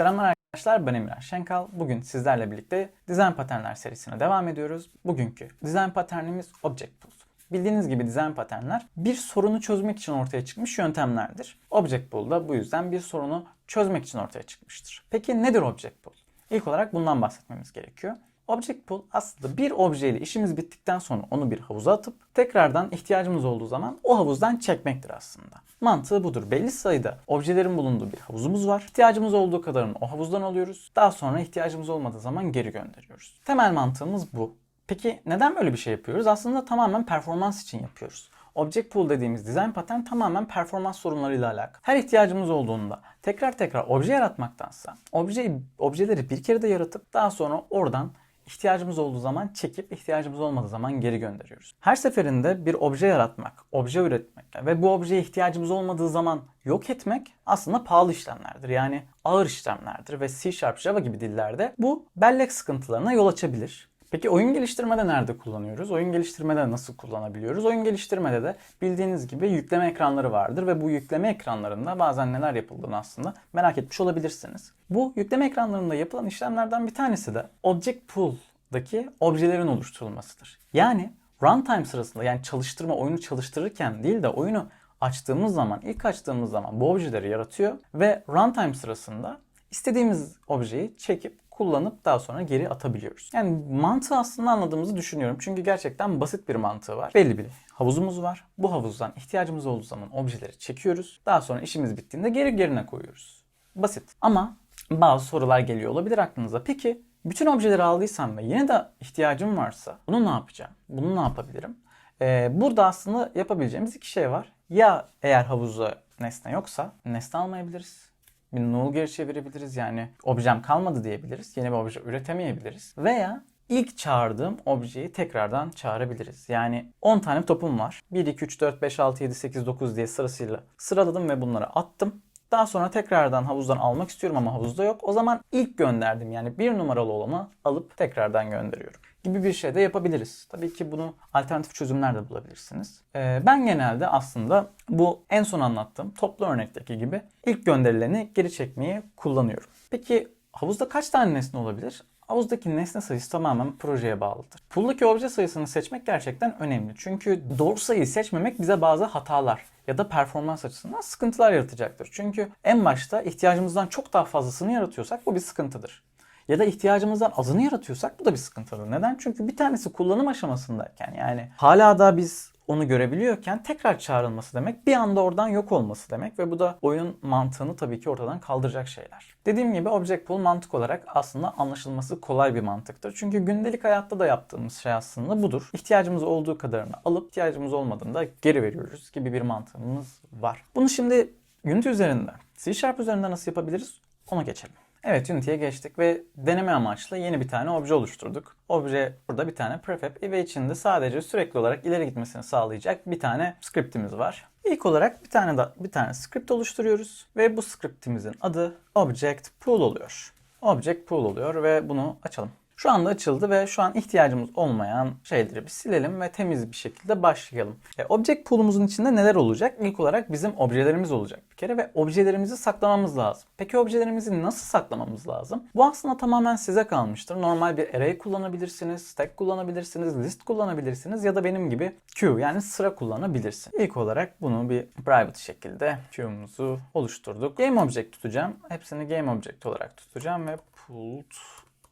Selamlar arkadaşlar ben Emre Şenkal. Bugün sizlerle birlikte Design Paternler serisine devam ediyoruz. Bugünkü Design Paternimiz Object Pool. Bildiğiniz gibi design paternler bir sorunu çözmek için ortaya çıkmış yöntemlerdir. Object Pool da bu yüzden bir sorunu çözmek için ortaya çıkmıştır. Peki nedir Object Pool? İlk olarak bundan bahsetmemiz gerekiyor. Object Pool aslında bir objeyle işimiz bittikten sonra onu bir havuza atıp tekrardan ihtiyacımız olduğu zaman o havuzdan çekmektir aslında. Mantığı budur. Belli sayıda objelerin bulunduğu bir havuzumuz var. İhtiyacımız olduğu kadarını o havuzdan alıyoruz. Daha sonra ihtiyacımız olmadığı zaman geri gönderiyoruz. Temel mantığımız bu. Peki neden böyle bir şey yapıyoruz? Aslında tamamen performans için yapıyoruz. Object Pool dediğimiz design patern tamamen performans sorunlarıyla alakalı. Her ihtiyacımız olduğunda tekrar tekrar obje yaratmaktansa objeyi, objeleri bir kere de yaratıp daha sonra oradan ihtiyacımız olduğu zaman çekip ihtiyacımız olmadığı zaman geri gönderiyoruz. Her seferinde bir obje yaratmak, obje üretmek ve bu objeye ihtiyacımız olmadığı zaman yok etmek aslında pahalı işlemlerdir. Yani ağır işlemlerdir ve C Sharp, Java gibi dillerde bu bellek sıkıntılarına yol açabilir. Peki oyun geliştirmede nerede kullanıyoruz? Oyun geliştirmede nasıl kullanabiliyoruz? Oyun geliştirmede de bildiğiniz gibi yükleme ekranları vardır ve bu yükleme ekranlarında bazen neler yapıldığını aslında merak etmiş olabilirsiniz. Bu yükleme ekranlarında yapılan işlemlerden bir tanesi de Object Pool'daki objelerin oluşturulmasıdır. Yani runtime sırasında yani çalıştırma oyunu çalıştırırken değil de oyunu açtığımız zaman, ilk açtığımız zaman bu objeleri yaratıyor ve runtime sırasında istediğimiz objeyi çekip kullanıp daha sonra geri atabiliyoruz. Yani mantığı aslında anladığımızı düşünüyorum. Çünkü gerçekten basit bir mantığı var. Belli bir havuzumuz var. Bu havuzdan ihtiyacımız olduğu zaman objeleri çekiyoruz. Daha sonra işimiz bittiğinde geri yerine koyuyoruz. Basit. Ama bazı sorular geliyor olabilir aklınıza. Peki bütün objeleri aldıysam ve yine de ihtiyacım varsa bunu ne yapacağım? Bunu ne yapabilirim? Ee, burada aslında yapabileceğimiz iki şey var. Ya eğer havuzda nesne yoksa nesne almayabiliriz null geri çevirebiliriz. Yani objem kalmadı diyebiliriz. Yeni bir obje üretemeyebiliriz. Veya ilk çağırdığım objeyi tekrardan çağırabiliriz. Yani 10 tane topum var. 1, 2, 3, 4, 5, 6, 7, 8, 9 diye sırasıyla sıraladım ve bunları attım. Daha sonra tekrardan havuzdan almak istiyorum ama havuzda yok. O zaman ilk gönderdim yani bir numaralı olanı alıp tekrardan gönderiyorum gibi bir şey de yapabiliriz. Tabii ki bunu alternatif çözümler de bulabilirsiniz. Ee, ben genelde aslında bu en son anlattığım toplu örnekteki gibi ilk gönderilerini geri çekmeyi kullanıyorum. Peki havuzda kaç tane nesne olabilir? Havuzdaki nesne sayısı tamamen projeye bağlıdır. Pooldaki obje sayısını seçmek gerçekten önemli. Çünkü doğru sayıyı seçmemek bize bazı hatalar ya da performans açısından sıkıntılar yaratacaktır. Çünkü en başta ihtiyacımızdan çok daha fazlasını yaratıyorsak bu bir sıkıntıdır ya da ihtiyacımızdan azını yaratıyorsak bu da bir sıkıntıdır. Neden? Çünkü bir tanesi kullanım aşamasındayken yani hala da biz onu görebiliyorken tekrar çağrılması demek bir anda oradan yok olması demek ve bu da oyun mantığını tabii ki ortadan kaldıracak şeyler. Dediğim gibi Object Pool mantık olarak aslında anlaşılması kolay bir mantıktır. Çünkü gündelik hayatta da yaptığımız şey aslında budur. İhtiyacımız olduğu kadarını alıp ihtiyacımız olmadığında geri veriyoruz gibi bir mantığımız var. Bunu şimdi Unity üzerinde, C Sharp üzerinde nasıl yapabiliriz? Ona geçelim. Evet Unity'ye geçtik ve deneme amaçlı yeni bir tane obje oluşturduk. Obje burada bir tane prefab ve içinde sadece sürekli olarak ileri gitmesini sağlayacak bir tane scriptimiz var. İlk olarak bir tane da bir tane script oluşturuyoruz ve bu scriptimizin adı object pool oluyor. Object pool oluyor ve bunu açalım. Şu anda açıldı ve şu an ihtiyacımız olmayan şeyleri bir silelim ve temiz bir şekilde başlayalım. E, object pool'umuzun içinde neler olacak? İlk olarak bizim objelerimiz olacak bir kere ve objelerimizi saklamamız lazım. Peki objelerimizi nasıl saklamamız lazım? Bu aslında tamamen size kalmıştır. Normal bir array kullanabilirsiniz, stack kullanabilirsiniz, list kullanabilirsiniz ya da benim gibi queue yani sıra kullanabilirsiniz. İlk olarak bunu bir private şekilde queue'umuzu oluşturduk. Game object tutacağım. Hepsini game object olarak tutacağım ve pulled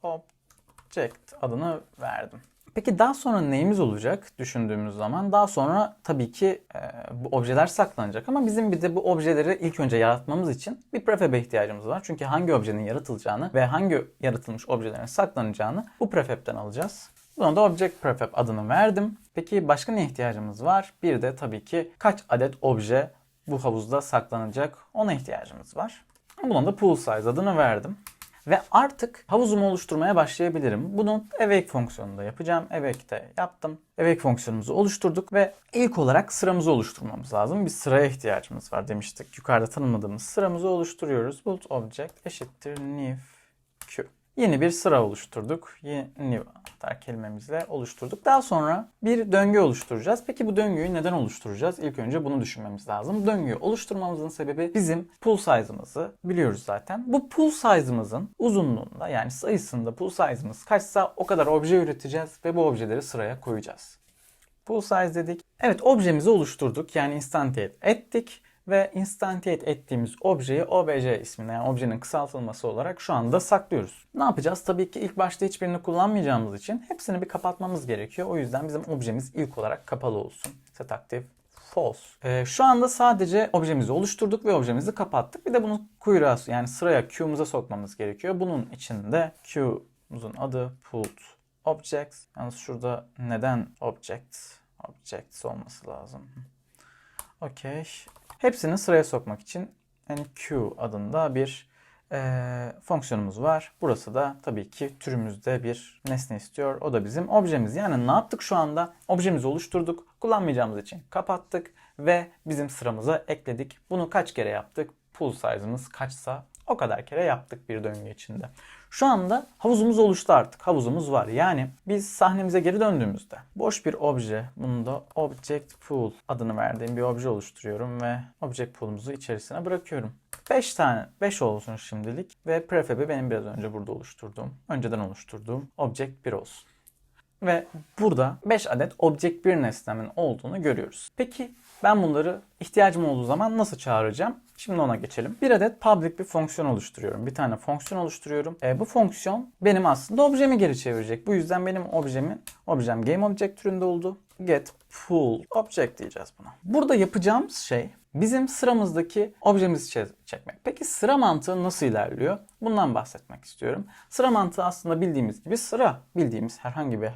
object object adını verdim. Peki daha sonra neyimiz olacak düşündüğümüz zaman? Daha sonra tabii ki e, bu objeler saklanacak ama bizim bir de bu objeleri ilk önce yaratmamız için bir prefab'e ihtiyacımız var. Çünkü hangi objenin yaratılacağını ve hangi yaratılmış objelerin saklanacağını bu prefab'den alacağız. Buna da object prefab adını verdim. Peki başka ne ihtiyacımız var? Bir de tabii ki kaç adet obje bu havuzda saklanacak ona ihtiyacımız var. Buna da pool size adını verdim. Ve artık havuzumu oluşturmaya başlayabilirim. Bunu awake fonksiyonunda yapacağım. Awake'de yaptım. Awake fonksiyonumuzu oluşturduk ve ilk olarak sıramızı oluşturmamız lazım. Bir sıraya ihtiyacımız var demiştik. Yukarıda tanımladığımız sıramızı oluşturuyoruz. Build object eşittir new. Yeni bir sıra oluşturduk. Yeni anahtar kelimemizle oluşturduk. Daha sonra bir döngü oluşturacağız. Peki bu döngüyü neden oluşturacağız? İlk önce bunu düşünmemiz lazım. Döngüyü oluşturmamızın sebebi bizim pool size'ımızı biliyoruz zaten. Bu pool size'ımızın uzunluğunda yani sayısında pool size'ımız kaçsa o kadar obje üreteceğiz ve bu objeleri sıraya koyacağız. Pool size dedik. Evet objemizi oluşturduk. Yani instantiate ettik ve instantiate ettiğimiz objeyi obj ismine yani objenin kısaltılması olarak şu anda saklıyoruz. Ne yapacağız? Tabii ki ilk başta hiçbirini kullanmayacağımız için hepsini bir kapatmamız gerekiyor. O yüzden bizim objemiz ilk olarak kapalı olsun. Set active false. Ee, şu anda sadece objemizi oluşturduk ve objemizi kapattık. Bir de bunu kuyruğa yani sıraya queue'muza sokmamız gerekiyor. Bunun için de queue'muzun adı pulled objects. Yalnız şurada neden object? Objects olması lazım. Okey. Hepsini sıraya sokmak için enqueue adında bir e, fonksiyonumuz var. Burası da tabii ki türümüzde bir nesne istiyor. O da bizim objemiz. Yani ne yaptık şu anda? Objemizi oluşturduk. Kullanmayacağımız için kapattık ve bizim sıramıza ekledik. Bunu kaç kere yaptık? Pool size'ımız kaçsa o kadar kere yaptık bir döngü içinde. Şu anda havuzumuz oluştu artık. Havuzumuz var. Yani biz sahnemize geri döndüğümüzde boş bir obje, bunu da object pool adını verdiğim bir obje oluşturuyorum ve object pool'umuzu içerisine bırakıyorum. 5 tane, 5 olsun şimdilik ve prefab'i benim biraz önce burada oluşturduğum, önceden oluşturduğum object 1 olsun. Ve burada 5 adet object 1 nesnemin olduğunu görüyoruz. Peki ben bunları ihtiyacım olduğu zaman nasıl çağıracağım? Şimdi ona geçelim. Bir adet public bir fonksiyon oluşturuyorum. Bir tane fonksiyon oluşturuyorum. E, bu fonksiyon benim aslında objemi geri çevirecek. Bu yüzden benim objemin, objem game object türünde oldu. Get pool object diyeceğiz buna. Burada yapacağımız şey bizim sıramızdaki objemizi çekmek. Peki sıra mantığı nasıl ilerliyor? Bundan bahsetmek istiyorum. Sıra mantığı aslında bildiğimiz gibi sıra. Bildiğimiz herhangi bir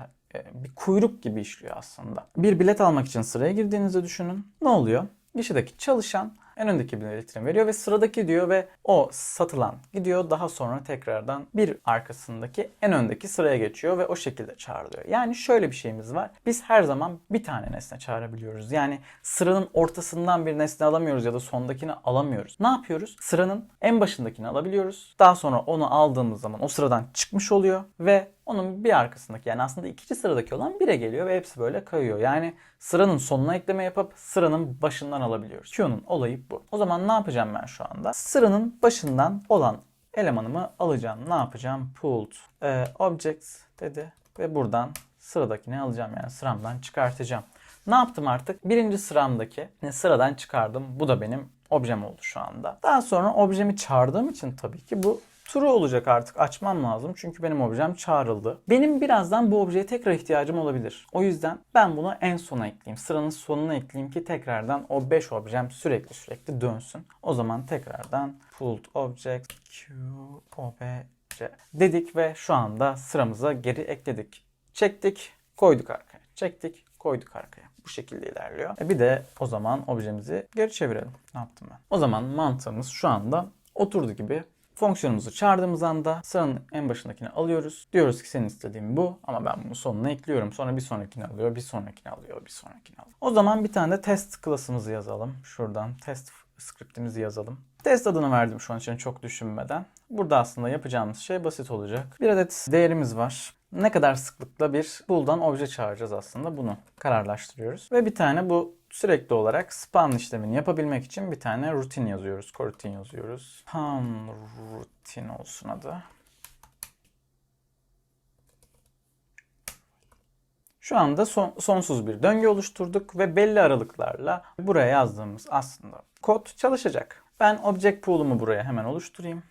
bir kuyruk gibi işliyor aslında. Bir bilet almak için sıraya girdiğinizi düşünün. Ne oluyor? Gişedeki çalışan en öndeki biletini veriyor ve sıradaki diyor ve o satılan gidiyor daha sonra tekrardan bir arkasındaki en öndeki sıraya geçiyor ve o şekilde çağrılıyor. Yani şöyle bir şeyimiz var. Biz her zaman bir tane nesne çağırabiliyoruz. Yani sıranın ortasından bir nesne alamıyoruz ya da sondakini alamıyoruz. Ne yapıyoruz? Sıranın en başındakini alabiliyoruz. Daha sonra onu aldığımız zaman o sıradan çıkmış oluyor ve onun bir arkasındaki yani aslında ikinci sıradaki olan bire geliyor ve hepsi böyle kayıyor. Yani sıranın sonuna ekleme yapıp sıranın başından alabiliyoruz. Q'nun olayı bu. O zaman ne yapacağım ben şu anda? Sıranın başından olan elemanımı alacağım. Ne yapacağım? Pulled e, objects dedi ve buradan sıradakini alacağım yani sıramdan çıkartacağım. Ne yaptım artık? Birinci sıramdaki sıradan çıkardım. Bu da benim objem oldu şu anda. Daha sonra objemi çağırdığım için tabii ki bu True olacak artık açmam lazım çünkü benim objem çağrıldı. Benim birazdan bu objeye tekrar ihtiyacım olabilir. O yüzden ben bunu en sona ekleyeyim. Sıranın sonuna ekleyeyim ki tekrardan o 5 objem sürekli sürekli dönsün. O zaman tekrardan pulled object q obj dedik ve şu anda sıramıza geri ekledik. Çektik, koyduk arkaya. Çektik, koyduk arkaya. Bu şekilde ilerliyor. E bir de o zaman objemizi geri çevirelim. Ne yaptım ben? O zaman mantığımız şu anda oturdu gibi Fonksiyonumuzu çağırdığımız anda sıranın en başındakini alıyoruz. Diyoruz ki senin istediğin bu ama ben bunu sonuna ekliyorum. Sonra bir sonrakini alıyor, bir sonrakini alıyor, bir sonrakini alıyor. O zaman bir tane de test klasımızı yazalım. Şuradan test scriptimizi yazalım. Test adını verdim şu an için çok düşünmeden. Burada aslında yapacağımız şey basit olacak. Bir adet değerimiz var. Ne kadar sıklıkla bir pool'dan obje çağıracağız aslında bunu kararlaştırıyoruz. Ve bir tane bu sürekli olarak span işlemini yapabilmek için bir tane rutin yazıyoruz. Coroutine yazıyoruz. Span rutin olsun adı. Şu anda son, sonsuz bir döngü oluşturduk ve belli aralıklarla buraya yazdığımız aslında kod çalışacak. Ben object pool'umu buraya hemen oluşturayım.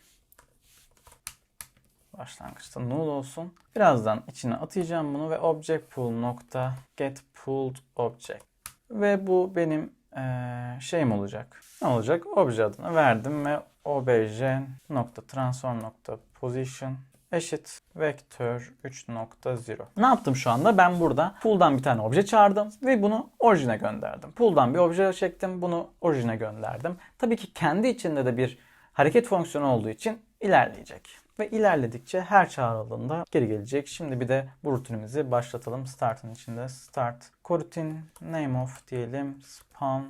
Başlangıçta null olsun. Birazdan içine atayacağım bunu ve object pool nokta get pulled object. Ve bu benim ee, şeyim olacak. Ne olacak? Obje adını verdim ve obj nokta transform nokta position eşit vektör 3.0. Ne yaptım şu anda? Ben burada pool'dan bir tane obje çağırdım ve bunu orijine gönderdim. Pool'dan bir obje çektim, bunu orijine gönderdim. Tabii ki kendi içinde de bir hareket fonksiyonu olduğu için ilerleyecek. Ve ilerledikçe her çağrıldığında geri gelecek. Şimdi bir de bu rutinimizi başlatalım. Start'ın içinde start coroutine name of diyelim span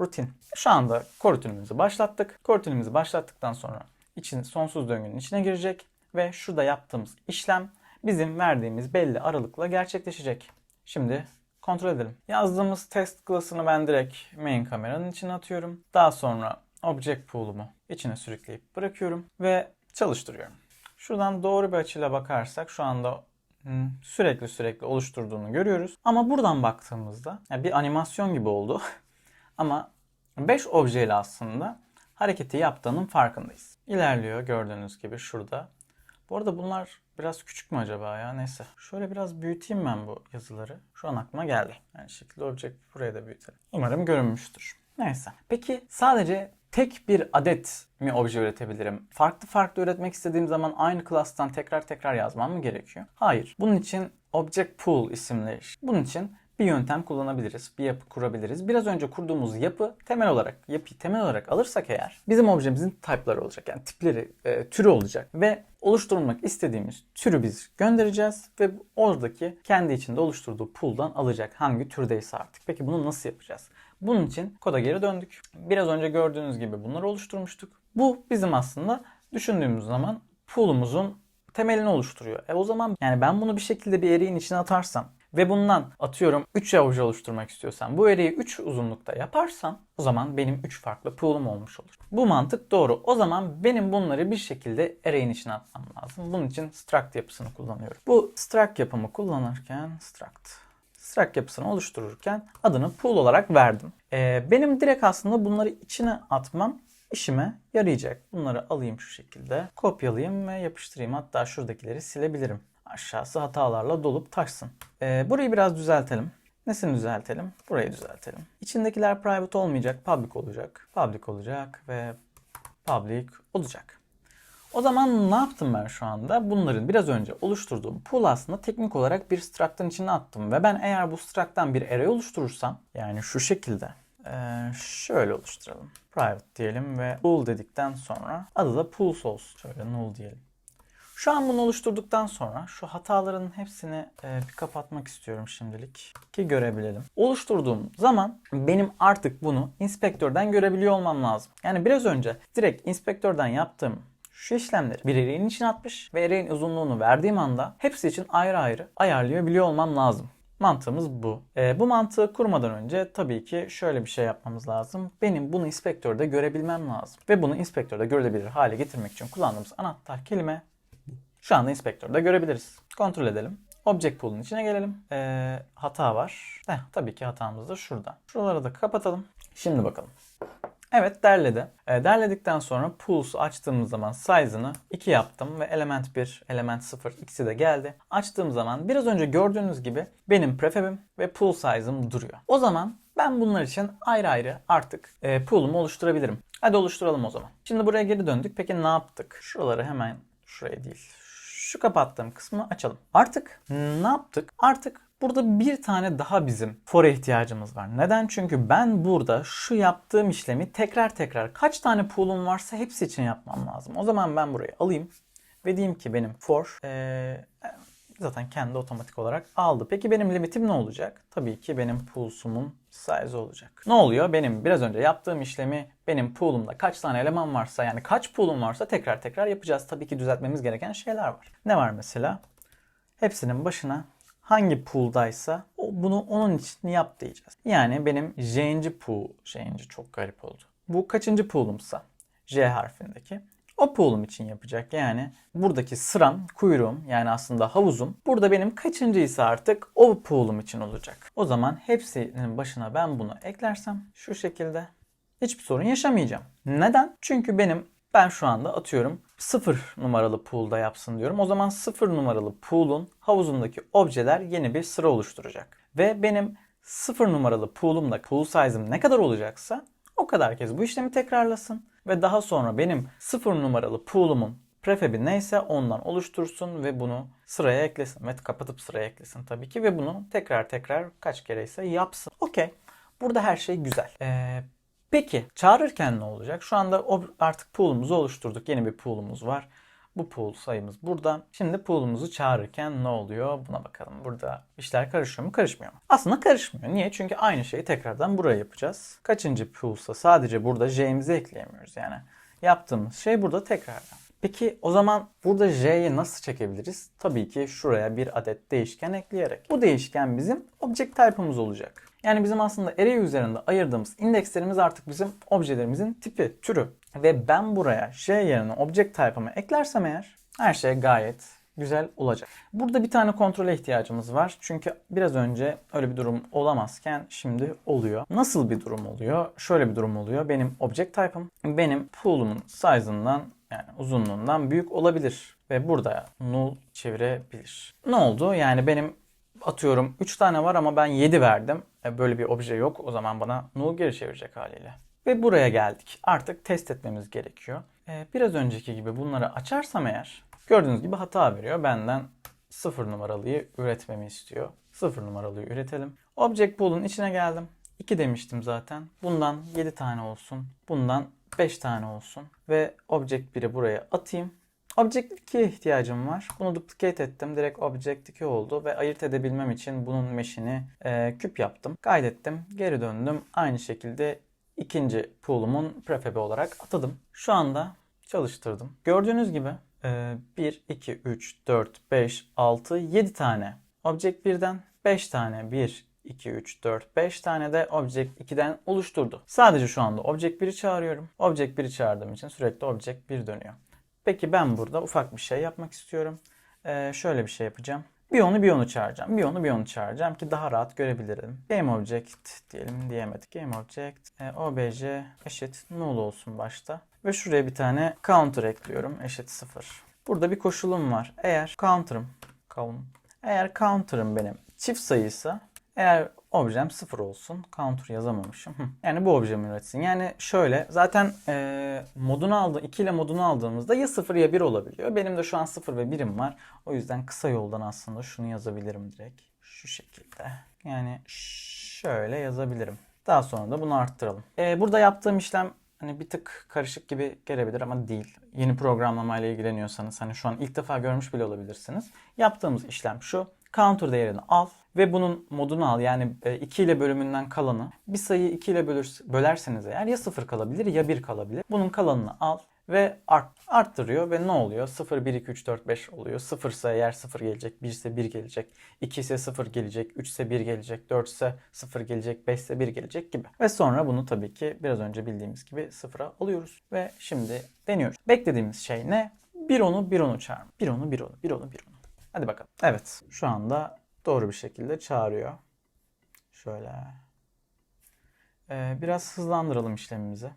rutin. Şu anda coroutine'imizi başlattık. Coroutine'imizi başlattıktan sonra için sonsuz döngünün içine girecek ve şurada yaptığımız işlem bizim verdiğimiz belli aralıkla gerçekleşecek. Şimdi kontrol edelim. Yazdığımız test class'ını ben direkt main kameranın içine atıyorum. Daha sonra object pool'umu içine sürükleyip bırakıyorum ve çalıştırıyorum. Şuradan doğru bir açıyla bakarsak şu anda hmm, sürekli sürekli oluşturduğunu görüyoruz. Ama buradan baktığımızda yani bir animasyon gibi oldu. Ama 5 objeyle aslında hareketi yaptığının farkındayız. İlerliyor gördüğünüz gibi şurada. Bu arada bunlar biraz küçük mü acaba ya? Neyse. Şöyle biraz büyüteyim ben bu yazıları. Şu an aklıma geldi. Yani şekilde object buraya da büyütelim. Umarım görünmüştür. Neyse. Peki sadece tek bir adet mi obje üretebilirim? Farklı farklı üretmek istediğim zaman aynı class'tan tekrar tekrar yazmam mı gerekiyor? Hayır. Bunun için Object Pool isimli. Bunun için bir yöntem kullanabiliriz. Bir yapı kurabiliriz. Biraz önce kurduğumuz yapı temel olarak, yapıyı temel olarak alırsak eğer bizim objemizin type'ları olacak. Yani tipleri, e, türü olacak. Ve oluşturmak istediğimiz türü biz göndereceğiz ve oradaki kendi içinde oluşturduğu pool'dan alacak hangi türdeyse artık. Peki bunu nasıl yapacağız? Bunun için koda geri döndük. Biraz önce gördüğünüz gibi bunları oluşturmuştuk. Bu bizim aslında düşündüğümüz zaman pool'umuzun temelini oluşturuyor. E o zaman yani ben bunu bir şekilde bir array'in içine atarsam ve bundan atıyorum 3 obje oluşturmak istiyorsam bu array'i 3 uzunlukta yaparsam o zaman benim 3 farklı pool'um olmuş olur. Bu mantık doğru. O zaman benim bunları bir şekilde array'in içine atmam lazım. Bunun için struct yapısını kullanıyorum. Bu struct yapımı kullanırken struct struct yapısını oluştururken adını pool olarak verdim. Ee, benim direkt aslında bunları içine atmam işime yarayacak. Bunları alayım şu şekilde. Kopyalayayım ve yapıştırayım. Hatta şuradakileri silebilirim. Aşağısı hatalarla dolup taşsın. Ee, burayı biraz düzeltelim. Nesini düzeltelim? Burayı düzeltelim. İçindekiler private olmayacak, public olacak. Public olacak ve public olacak. O zaman ne yaptım ben şu anda? Bunların biraz önce oluşturduğum pool aslında teknik olarak bir struct'ın içine attım. Ve ben eğer bu struct'tan bir array oluşturursam yani şu şekilde şöyle oluşturalım. Private diyelim ve pool dedikten sonra adı da pools olsun. Şöyle null diyelim. Şu an bunu oluşturduktan sonra şu hataların hepsini e, bir kapatmak istiyorum şimdilik ki görebilelim. Oluşturduğum zaman benim artık bunu inspektörden görebiliyor olmam lazım. Yani biraz önce direkt inspektörden yaptığım şu işlemleri bir array'in içine atmış ve array'in uzunluğunu verdiğim anda hepsi için ayrı ayrı ayarlayabiliyor olmam lazım. Mantığımız bu. E, bu mantığı kurmadan önce tabii ki şöyle bir şey yapmamız lazım. Benim bunu inspektörde görebilmem lazım. Ve bunu inspektörde görülebilir hale getirmek için kullandığımız anahtar kelime şu anda inspektörde görebiliriz. Kontrol edelim. Object pool'un içine gelelim. Ee, hata var. Eh, tabii ki hatamız da şurada. Şuraları da kapatalım. Şimdi bakalım. Evet derledi. E, derledikten sonra pools'u açtığımız zaman size'ını 2 yaptım ve element 1, element 0 ikisi de geldi. Açtığım zaman biraz önce gördüğünüz gibi benim prefab'im ve pool size'ım duruyor. O zaman ben bunlar için ayrı ayrı artık e, pool'umu oluşturabilirim. Hadi oluşturalım o zaman. Şimdi buraya geri döndük. Peki ne yaptık? Şuraları hemen şuraya değil. Şu kapattığım kısmı açalım. Artık ne yaptık? Artık Burada bir tane daha bizim for'e ihtiyacımız var. Neden? Çünkü ben burada şu yaptığım işlemi tekrar tekrar kaç tane pool'um varsa hepsi için yapmam lazım. O zaman ben burayı alayım ve diyeyim ki benim for ee, zaten kendi otomatik olarak aldı. Peki benim limitim ne olacak? Tabii ki benim pools'umun size olacak. Ne oluyor? Benim biraz önce yaptığım işlemi benim pool'umda kaç tane eleman varsa yani kaç pool'um varsa tekrar tekrar yapacağız. Tabii ki düzeltmemiz gereken şeyler var. Ne var mesela? Hepsinin başına hangi pool'daysa bunu onun için yap diyeceğiz. Yani benim J'inci pool, J'inci çok garip oldu. Bu kaçıncı pool'umsa J harfindeki o pool'um için yapacak. Yani buradaki sıram, kuyruğum yani aslında havuzum burada benim kaçıncıysa artık o pool'um için olacak. O zaman hepsinin başına ben bunu eklersem şu şekilde hiçbir sorun yaşamayacağım. Neden? Çünkü benim ben şu anda atıyorum 0 numaralı pool'da yapsın diyorum. O zaman 0 numaralı pool'un havuzundaki objeler yeni bir sıra oluşturacak. Ve benim 0 numaralı pool'umda pool size'ım ne kadar olacaksa o kadar kez bu işlemi tekrarlasın. Ve daha sonra benim 0 numaralı pool'umun prefab'i neyse ondan oluştursun ve bunu sıraya eklesin. Ve kapatıp sıraya eklesin tabii ki. Ve bunu tekrar tekrar kaç kere ise yapsın. Okey. Burada her şey güzel. Ee, Peki çağırırken ne olacak? Şu anda artık pool'umuzu oluşturduk. Yeni bir pool'umuz var. Bu pool sayımız burada. Şimdi pool'umuzu çağırırken ne oluyor? Buna bakalım. Burada işler karışıyor mu? Karışmıyor mu? Aslında karışmıyor. Niye? Çünkü aynı şeyi tekrardan buraya yapacağız. Kaçıncı pool'sa sadece burada j'imizi ekleyemiyoruz. Yani yaptığımız şey burada tekrardan. Peki o zaman burada J'yi nasıl çekebiliriz? Tabii ki şuraya bir adet değişken ekleyerek. Bu değişken bizim object type'ımız olacak. Yani bizim aslında array üzerinde ayırdığımız indekslerimiz artık bizim objelerimizin tipi, türü. Ve ben buraya J yerine object type'ımı eklersem eğer her şey gayet güzel olacak. Burada bir tane kontrole ihtiyacımız var. Çünkü biraz önce öyle bir durum olamazken şimdi oluyor. Nasıl bir durum oluyor? Şöyle bir durum oluyor. Benim object type'ım benim pool'umun size'ından yani uzunluğundan büyük olabilir. Ve burada null çevirebilir. Ne oldu? Yani benim atıyorum 3 tane var ama ben 7 verdim. E, Böyle bir obje yok. O zaman bana null geri çevirecek haliyle. Ve buraya geldik. Artık test etmemiz gerekiyor. E, Biraz önceki gibi bunları açarsam eğer gördüğünüz gibi hata veriyor. Benden 0 numaralıyı üretmemi istiyor. 0 numaralıyı üretelim. Object pool'un içine geldim. 2 demiştim zaten. Bundan 7 tane olsun. Bundan 5 tane olsun. Ve object 1'i buraya atayım. Object 2'ye ihtiyacım var. Bunu duplicate ettim. Direkt Object 2 oldu ve ayırt edebilmem için bunun mesh'ini e, küp yaptım. Kaydettim. Geri döndüm. Aynı şekilde ikinci pool'umun prefab'i olarak atadım. Şu anda çalıştırdım. Gördüğünüz gibi e, 1, 2, 3, 4, 5, 6, 7 tane Object 1'den 5 tane 1, 2, 3, 4, 5 tane de Object 2'den oluşturdu. Sadece şu anda Object 1'i çağırıyorum. Object 1'i çağırdığım için sürekli Object 1 dönüyor. Peki ben burada ufak bir şey yapmak istiyorum. Ee, şöyle bir şey yapacağım. Bir onu bir onu çağıracağım. Bir onu bir onu çağıracağım ki daha rahat görebilirim. Game object diyelim diyemedik. Game object e, obj eşit null olsun başta. Ve şuraya bir tane counter ekliyorum eşit 0. Burada bir koşulum var. Eğer counter'ım count, eğer counter'ım benim çift sayıysa eğer objem 0 olsun. Counter yazamamışım. Yani bu objemi üretsin. Yani şöyle zaten e, modunu aldı 2 ile modunu aldığımızda ya 0 ya 1 olabiliyor. Benim de şu an 0 ve 1'im var. O yüzden kısa yoldan aslında şunu yazabilirim direkt. Şu şekilde. Yani şöyle yazabilirim. Daha sonra da bunu arttıralım. E, burada yaptığım işlem hani bir tık karışık gibi gelebilir ama değil. Yeni programlamayla ilgileniyorsanız hani şu an ilk defa görmüş bile olabilirsiniz. Yaptığımız işlem şu. Counter değerini al ve bunun modunu al. Yani 2 ile bölümünden kalanı bir sayıyı 2 ile bölerseniz eğer ya 0 kalabilir ya 1 kalabilir. Bunun kalanını al ve art, arttırıyor ve ne oluyor? 0, 1, 2, 3, 4, 5 oluyor. 0 ise eğer 0 gelecek, 1 ise 1 gelecek, 2 ise 0 gelecek, 3 ise 1 gelecek, 4 ise 0 gelecek, 5 ise 1 gelecek gibi. Ve sonra bunu tabii ki biraz önce bildiğimiz gibi 0'a alıyoruz. Ve şimdi deniyoruz. Beklediğimiz şey ne? Bir onu bir onu çağırma. Bir onu bir onu bir onu bir onu. Hadi bakalım. Evet şu anda doğru bir şekilde çağırıyor. Şöyle. Ee, biraz hızlandıralım işlemimizi.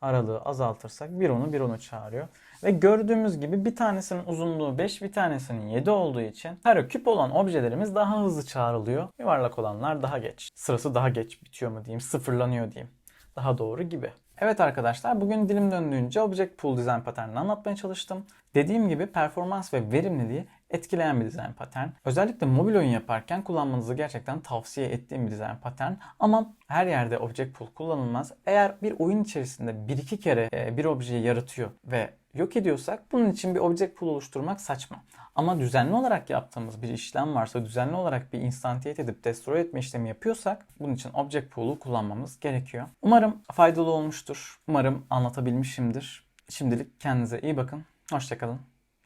Aralığı azaltırsak bir onu bir onu çağırıyor. Ve gördüğümüz gibi bir tanesinin uzunluğu 5, bir tanesinin 7 olduğu için kareküp olan objelerimiz daha hızlı çağrılıyor. Yuvarlak olanlar daha geç. Sırası daha geç bitiyor mu diyeyim, sıfırlanıyor diyeyim. Daha doğru gibi. Evet arkadaşlar bugün dilim döndüğünce Object Pool Design Pattern'ını anlatmaya çalıştım. Dediğim gibi performans ve verimliliği etkileyen bir dizayn patern. Özellikle mobil oyun yaparken kullanmanızı gerçekten tavsiye ettiğim bir dizayn patern. Ama her yerde Object Pool kullanılmaz. Eğer bir oyun içerisinde bir iki kere e, bir objeyi yaratıyor ve yok ediyorsak bunun için bir object pool oluşturmak saçma. Ama düzenli olarak yaptığımız bir işlem varsa, düzenli olarak bir instantiate edip destroy etme işlemi yapıyorsak bunun için object pool'u kullanmamız gerekiyor. Umarım faydalı olmuştur. Umarım anlatabilmişimdir. Şimdilik kendinize iyi bakın. Hoşçakalın.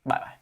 Bay bay.